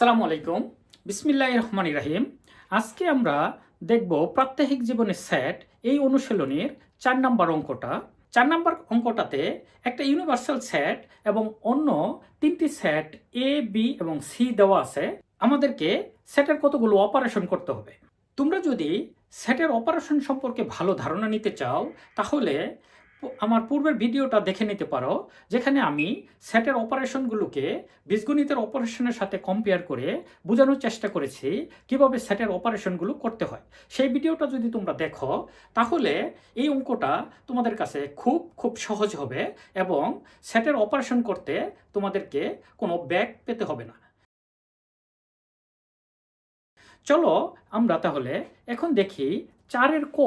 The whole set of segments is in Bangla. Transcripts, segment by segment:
সালামু আলাইকুম। বিসমিল্লাহ রহমান রাহিম। আজকে আমরা দেখব প্রাত্যহিক জীবনের স্যাট এই অনুশীলনের চার নম্বর অঙ্কটা। চার নম্বর অঙ্কটাতে একটা ইউনিভার্সাল স্যাট এবং অন্য তিনটি সেট এ বি এবং সি দেওয়া আছে। আমাদেরকে সেটের কতগুলো অপারেশন করতে হবে। তোমরা যদি স্যাটের অপারেশন সম্পর্কে ভালো ধারণা নিতে চাও, তাহলে আমার পূর্বের ভিডিওটা দেখে নিতে পারো, যেখানে আমি সেটের অপারেশনগুলোকে বীজগণিতের অপারেশনের সাথে কম্পেয়ার করে বোঝানোর চেষ্টা করেছি কীভাবে সেটের অপারেশনগুলো করতে হয়। সেই ভিডিওটা যদি তোমরা দেখো, তাহলে এই অঙ্কটা তোমাদের কাছে খুব খুব সহজ হবে এবং সেটের অপারেশন করতে তোমাদেরকে কোনো ব্যাগ পেতে হবে না। চলো আমরা তাহলে এখন দেখি চারের ক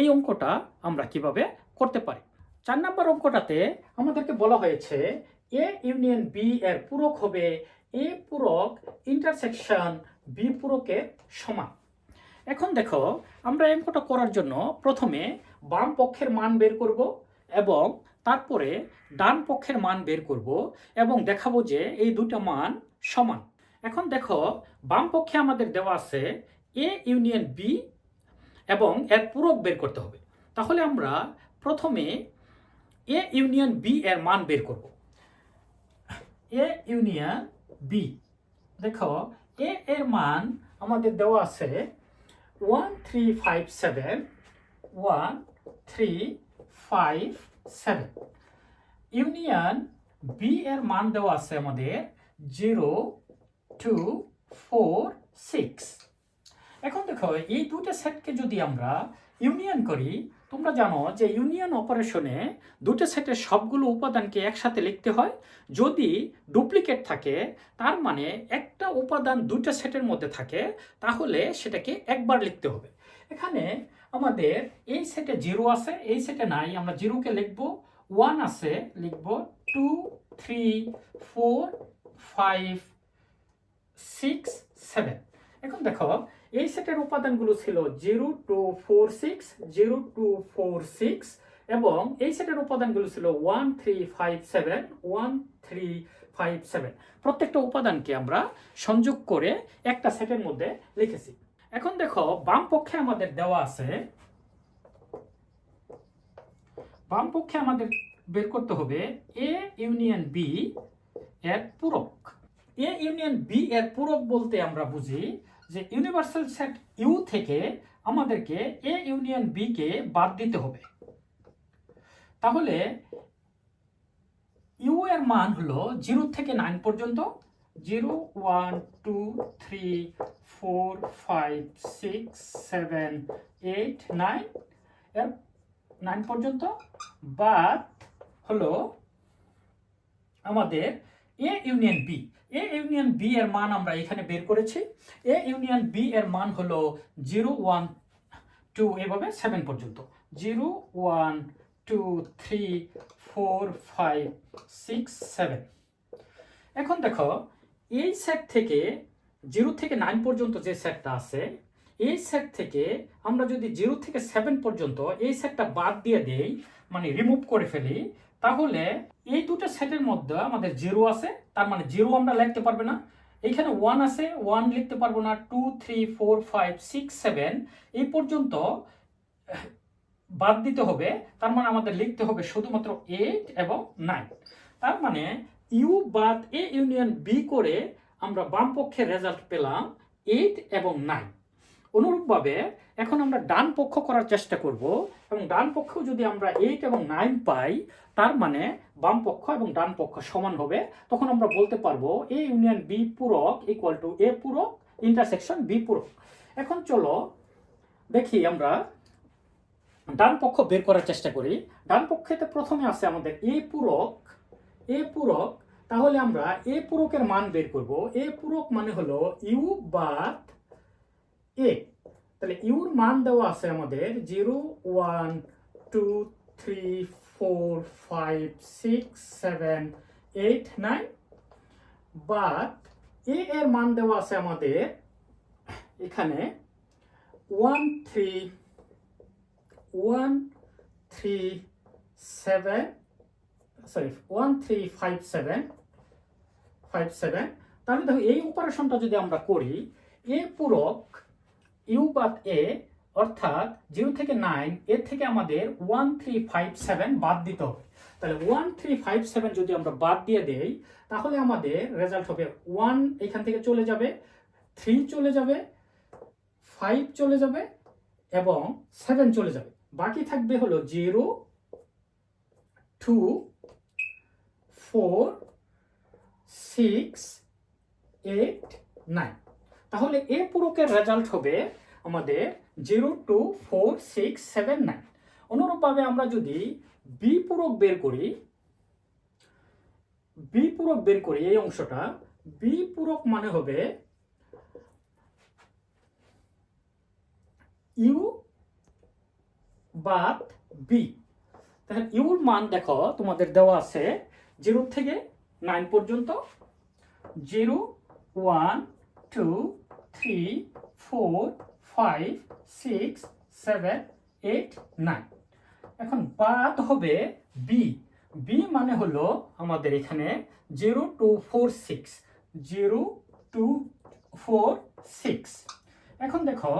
এই অঙ্কটা আমরা কীভাবে করতে পারি। চার নম্বর অঙ্কটাতে আমাদেরকে বলা হয়েছে এ ইউনিয়ন বি এর পূরক হবে এ পূরক ইন্টারসেকশন বি পূরকের সমান। এখন দেখো, আমরা অঙ্কটা করার জন্য প্রথমে বাম পক্ষের মান বের করব এবং তারপরে ডান পক্ষের মান বের করব এবং দেখাবো যে এই দুটো মান সমান। এখন দেখো, বাম পক্ষে আমাদের দেওয়া আছে এ ইউনিয়ন বি এবং এর পূরক বের করতে হবে। তাহলে আমরা প্রথমে এ ইউনিয়ন বি এর মান বের করব। এ ইউনিয়ন বি দেখো এ এর মান আমাদের দেওয়া আছে one three five seven one three five seven union B এর মান দেওয়া আছে আমাদের জিরো টু ফোর সিক্স এখন দেখো, এই দুটো সেটকে যদি আমরা ইউনিয়ন করি, তোমরা জানো যে ইউনিয়ন অপারেশনে দুটো সেটের সবগুলো উপাদানকে একসাথে লিখতে হয়। যদি ডুপ্লিকেট থাকে, তার মানে একটা উপাদান দুটো সেটের মধ্যে থাকে, তাহলে সেটাকে একবার লিখতে হবে। এখানে আমাদের এই সেটে জিরো আছে, এই সেটে নাই, আমরা জিরোকে লিখব, ওয়ান আছে, লিখব two, three, four, five, six, seven. এখন দেখো এই সেটের উপাদানগুলো ছিল zero two four six zero two four six এবং এই সেটের উপাদানগুলো ছিল one three five seven one three five seven প্রত্যেকটা উপাদানকে আমরা সংযোগ করে একটা সেটের মধ্যে লিখেছি। এখন দেখো, বাম পক্ষে আমাদের দেওয়া আছে, বাম পক্ষে আমাদের বের করতে হবে এ ইউনিয়ন বি এর পূরক। এ ইউনিয়ন বি এর পূরক বলতে আমরা বুঝি যে ইউনিভার্সাল সেট ইউ থেকে আমাদেরকে এ ইউনিয়ন বি কে বাদ দিতে হবে। তাহলে ইউ এর মান হলো জিরো থেকে নাইন পর্যন্ত, zero, one, two, three, four, five, six, seven, eight, nine, এর নাইন পর্যন্ত। বাদ হলো আমাদের A union B A union B এর মান আমরা এখানে বের করেছি। এ ইউনিয়ন বি এর মান হলো জিরো ওয়ান টু এভাবে সেভেন পর্যন্ত। Zero one two three four five six seven. এখন দেখো, এই সেট থেকে জিরো থেকে নাইন পর্যন্ত যে সেটটা আছে, এই সেট থেকে আমরা যদি জিরো থেকে সেভেন পর্যন্ত এই সেটটা বাদ দিয়ে দেই মানে রিমুভ করে ফেলি তাহলে এই দুটো সেটের মধ্যে আমাদের জিরো আছে, তার মানে জিরো আমরা লিখতে পারবে না। এইখানে ওয়ান আছে ওয়ান লিখতে পারব না two three four five six seven এই পর্যন্ত বাদ দিতে হবে, তার মানে আমাদের লিখতে হবে শুধুমাত্র এইট এবং নাইন তার মানে ইউ বাদ এ ইউনিয়ন বি করে আমরা বাম পক্ষের রেজাল্ট পেলাম এইট এবং নাইন অনুরূপভাবে এখন আমরা ডান পক্ষ করার চেষ্টা করব এবং ডান পক্ষেও যদি আমরা এইট এবং নাইন পাই, তার মানে বাম পক্ষ এবং ডান পক্ষ সমান হবে, তখন আমরা বলতে পারব এ ইউনিয়ন বি পূরক ইকুয়াল টু এ পূরক ইন্টারসেকশন বি পূরক। এখন চলো দেখি আমরা ডান পক্ষ বের করার চেষ্টা করি। ডান পক্ষেতে প্রথমে আছে আমাদের এ পূরক এ পূরক, তাহলে আমরা এ পূরকের মান বের করব। এ পূরক মানে হলো ইউ বাদ এ তাহলে ইউর মান দেওয়া আছে আমাদের zero one two three four five six seven eight nine but A এর মান দেওয়া আছে আমাদের এখানে one three one three seven sorry one three five seven five seven তাহলে দেখো এই অপারেশনটা যদি আমরা করি এ পূরক ইউ বাদ এ, অর্থাৎ জিরো থেকে নাইন, এর থেকে আমাদের ওয়ান থ্রি ফাইভ সেভেন বাদ দিতে হবে। তাহলে ওয়ান থ্রি ফাইভ সেভেন যদি আমরা বাদ দিয়ে দেই, তাহলে আমাদের রেজাল্ট হবে ওয়ান এখান থেকে চলে যাবে, থ্রি চলে যাবে, ফাইভ চলে যাবে, এবং সেভেন চলে যাবে। বাকি থাকবে হলো zero, two, four, six, eight, nine. তাহলে এ পূরকের রেজাল্ট হবে আমাদের zero two four six seven nine অনুরূপভাবে আমরা যদি বি পূরক বের করি বি পূরক বের করি এই অংশটা বি পূরক মানে হবে ইউ বাদ বি তাহলে ইউর মান দেখো, তোমাদের দেওয়া আছে জিরো থেকে নাইন পর্যন্ত zero one two three four five six seven eight nine এখন বাদ হবে বি বি মানে হলো আমাদের এখানে zero two four six zero two four six এখন দেখো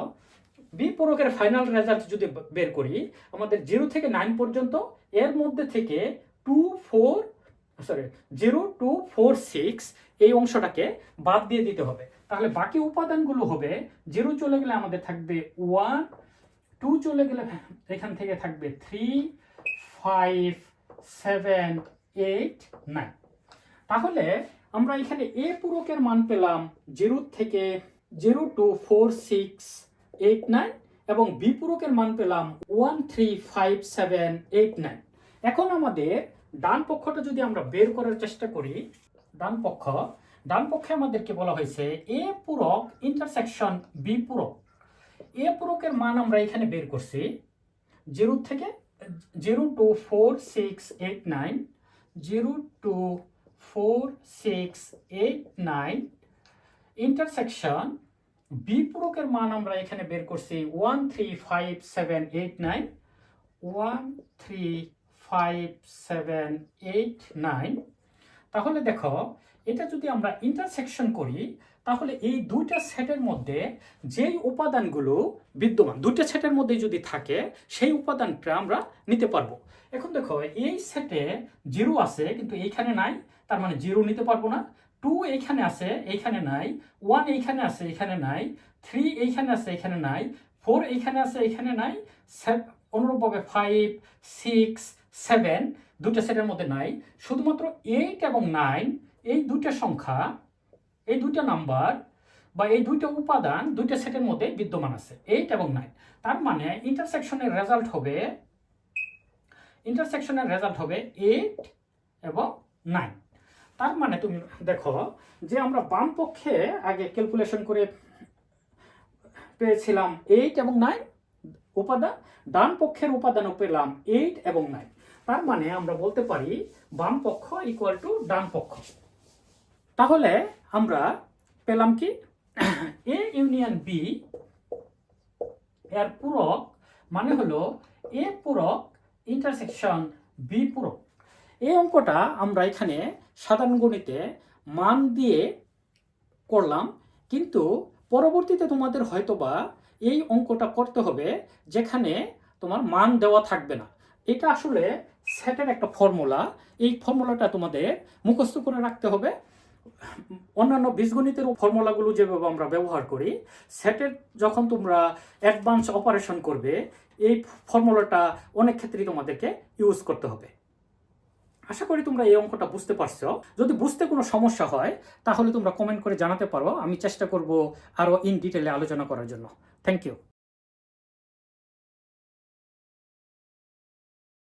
বি পূরকের ফাইনাল রেজাল্ট যদি বের করি, আমাদের জিরো থেকে নাইন পর্যন্ত, এর মধ্যে থেকে two four sorry zero two four six এই অংশটাকে বাদ দিয়ে দিতে হবে। তাহলে বাকি উপাদানগুলো হবে জিরো চলে গেলে আমাদের থাকবে ওয়ান টু চলে গেলে এখান থেকে থাকবে three five seven eight nine তাহলে আমরা এখানে এ পূরকের মান পেলাম জিরো থেকে zero two four six eight nine এবং বি পূরকের মান পেলাম one three five seven eight nine এখন আমাদের ডান পক্ষটা যদি আমরা বের করার চেষ্টা করি, ডান পক্ষ, ডান পক্ষে আমাদেরকে বলা হয়েছে এ পূরক ইন্টারসেকশন বি পূরক। এ পূরকের মান আমরা এখানে বের করছি জিরো থেকে zero two four six eight nine zero two four six eight nine intersection B পূরকের মান আমরা এখানে বের করছি one three five seven eight nine one three five seven eight nine তাহলে দেখো, এটা যদি আমরা ইন্টারসেকশন করি, তাহলে এই দুইটা সেটের মধ্যে যেই উপাদানগুলো বিদ্যমান, দুইটা সেটের মধ্যে যদি থাকে, সেই উপাদানটা আমরা নিতে পারব। এখন দেখো, এই সেটে জিরো আছে, কিন্তু এইখানে নাই, তার মানে জিরো নিতে পারব না। টু এইখানে আছে, এইখানে নাই। ওয়ান এইখানে আছে এখানে নাই। থ্রি এইখানে আছে এখানে নাই। ফোর এইখানে আছে এখানে নাই। অনুরূপভাবে ফাইভ সিক্স সেভেন দুটো সেটের মধ্যে নাই। শুধুমাত্র এইট এবং নাইন, এই দুইটা সংখ্যা, এই দুইটা নাম্বার বা এই দুইটা উপাদান দুইটা সেটের মধ্যে বিদ্যমান আছে, এইট এবং নাইন। তার মানে ইন্টারসেকশনের রেজাল্ট হবে, ইন্টারসেকশনের রেজাল্ট হবে এইট এবং নাইন। তার মানে তুমি দেখো যে আমরা বাম পক্ষে আগে ক্যালকুলেশন করে পেয়েছিলাম এইট এবং নাইন উপাদান, ডান পক্ষের উপাদানও পেলাম এইট এবং নাইন। তার মানে আমরা বলতে পারি বাম পক্ষ ইকুয়াল টু ডান পক্ষ। তাহলে আমরা পেলাম কি? এ ইউনিয়ন বি এর পূরক মানে হলো এ পূরক ইন্টারসেকশন বি পূরক। এই অঙ্কটা আমরা এখানে সাধারণ গণিতে মান দিয়ে করলাম, কিন্তু পরবর্তীতে তোমাদের হয়তোবা এই অঙ্কটা করতে হবে যেখানে তোমার মান দেওয়া থাকবে না। এটা আসলে সেটের একটা ফর্মুলা এই ফর্মুলাটা তোমাদের মুখস্থ করে রাখতে হবে। অন্যান্য বীজগণিতের ফর্মুলাগুলো যেভাবে আমরা ব্যবহার করি, সেটের যখন তোমরা অ্যাডভান্স অপারেশন করবে, এই ফর্মুলাটা অনেক ক্ষেত্রেই তোমাদেরকে ইউজ করতে হবে। আশা করি তোমরা এই অঙ্কটা বুঝতে পারছ। যদি বুঝতে কোনো সমস্যা হয়, তাহলে তোমরা কমেন্ট করে জানাতে পারো। আমি চেষ্টা করব আরও ইন ডিটেলে আলোচনা করার জন্য। Thank you